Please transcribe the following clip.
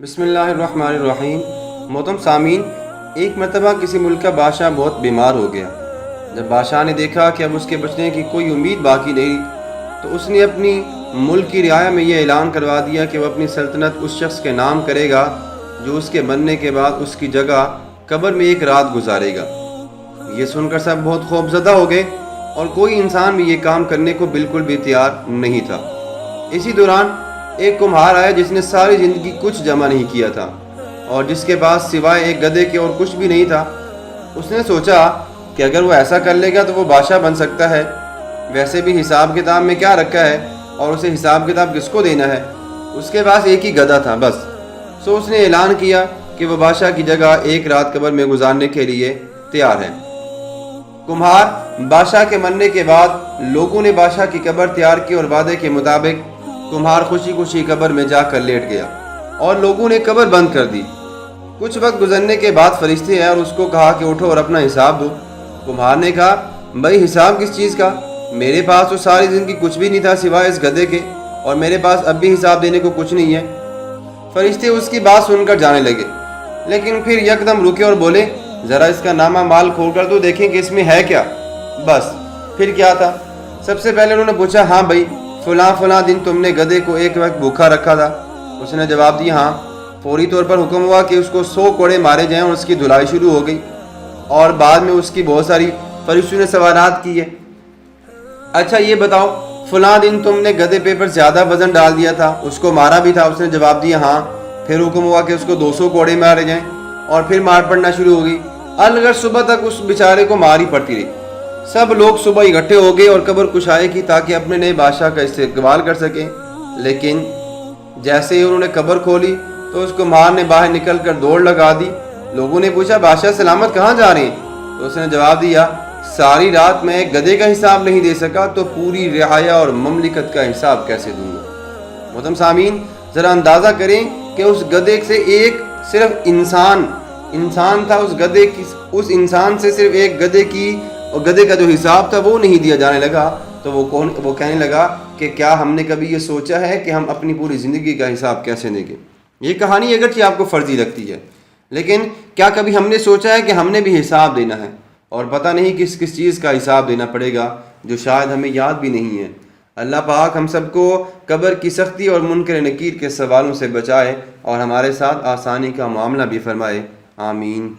بسم اللہ الرحمن الرحیم۔ محتم سامعین ایک مرتبہ کسی ملک کا بادشاہ بہت بیمار ہو گیا۔ جب بادشاہ نے دیکھا کہ اب اس کے بچنے کی کوئی امید باقی نہیں، تو اس نے اپنی ملک کی رعایا میں یہ اعلان کروا دیا کہ وہ اپنی سلطنت اس شخص کے نام کرے گا، جو اس کے مرنے کے بعد اس کی جگہ قبر میں ایک رات گزارے گا۔ یہ سن کر سب بہت خوف زدہ ہو گئے اور کوئی انسان بھی یہ کام کرنے کو بالکل بھی تیار نہیں تھا۔ اسی دوران ایک کمہار آیا جس نے ساری زندگی کچھ جمع نہیں کیا تھا اور جس کے پاس سوائے ایک گدے کے اور کچھ بھی نہیں تھا، اس نے سوچا کہ اگر وہ ایسا کر لے گا تو وہ بادشاہ بن سکتا ہے۔ ویسے بھی حساب کتاب میں کیا رکھا ہے اور اسے حساب کتاب کس کو دینا ہے؟ اس کے پاس ایک ہی گدا تھا، بس۔ سو اس نے اعلان کیا کہ وہ بادشاہ کی جگہ ایک رات قبر میں گزارنے کے لیے تیار ہے۔ کمہار بادشاہ کے مرنے کے بعد لوگوں نے بادشاہ کی قبر تیار کی اور وعدے کے مطابق کمہار خوشی خوشی قبر میں جا کر لیٹ گیا اور لوگوں نے قبر بند کر دی۔ کچھ وقت گزرنے کے بعد فرشتے آئے اور اس کو کہا کہ اٹھو اور اپنا حساب دو۔ کمہار نے کہا بھائی حساب کس چیز کا؟ میرے پاس تو ساری زندگی کچھ بھی نہیں تھا سوائے اس گدے کے، اور میرے پاس اب بھی حساب دینے کو کچھ نہیں ہے۔ فرشتے اس کی بات سن کر جانے لگے۔ لیکن پھر یکدم رکے اور بولے، ذرا اس کا نامہ مال کھول کر تو دیکھیں کہ اس میں ہے کیا۔ بس، پھر کیا تھا؟ سب سے پہلے انہوں نے پوچھا ہاں بھائی فلاں فلاں دن تم نے گدے کو ایک وقت بھوکھا رکھا تھا۔ اس نے جواب دیا ہاں فوری طور پر حکم ہوا کہ اس کو سو کوڑے مارے جائیں اور اس کی دھلائی شروع ہو گئی۔ اور بعد میں اس کی بہت ساری فرشتوں نے سوالات کیے۔ اچھا یہ بتاؤ، فلاں دن تم نے گدے پہ پر زیادہ وزن ڈال دیا تھا، اس کو مارا بھی تھا۔ اس نے جواب دیا ہاں پھر حکم ہوا کہ اس کو دو سو کوڑے مارے جائیں اور پھر مار پڑنا شروع ہو گئی۔ الگر صبح تک اس بیچارے کو مار ہی پڑتی رہی۔ سب لوگ صبح اکٹھے ہو گئے اور قبر کشائے کی تاکہ اپنے نئے بادشاہ کا استقبال کر سکیں۔ لیکن جیسے ہی انہوں نے قبر کھولی تو اس کو مار نے باہر نکل کر دوڑ لگا دی۔ لوگوں نے پوچھا، بادشاہ سلامت کہاں جا رہے ہیں؟ تو اس نے جواب دیا، ساری رات میں ایک گدے کا حساب نہیں دے سکا تو پوری رعایا اور مملکت کا حساب کیسے دوں گا؟ محتم سامعین، ذرا اندازہ کریں کہ اس گدے سے ایک صرف انسان انسان تھا اس گدے کی، اس انسان سے صرف ایک گدے کی اور گدے کا جو حساب تھا وہ نہیں دیا جانے لگا۔ تو وہ کون وہ کہنے لگا کہ کیا ہم نے کبھی یہ سوچا ہے کہ ہم اپنی پوری زندگی کا حساب کیسے دیں گے؟ یہ کہانی اگرچہ آپ کو فرضی لگتی ہے، لیکن کیا کبھی ہم نے سوچا ہے کہ ہم نے بھی حساب دینا ہے؟ اور پتہ نہیں کس کس چیز کا حساب دینا پڑے گا جو شاید ہمیں یاد بھی نہیں ہے۔ اللہ پاک ہم سب کو قبر کی سختی اور منکر نکیر کے سوالوں سے بچائے اور ہمارے ساتھ آسانی کا معاملہ بھی فرمائے۔ آمین۔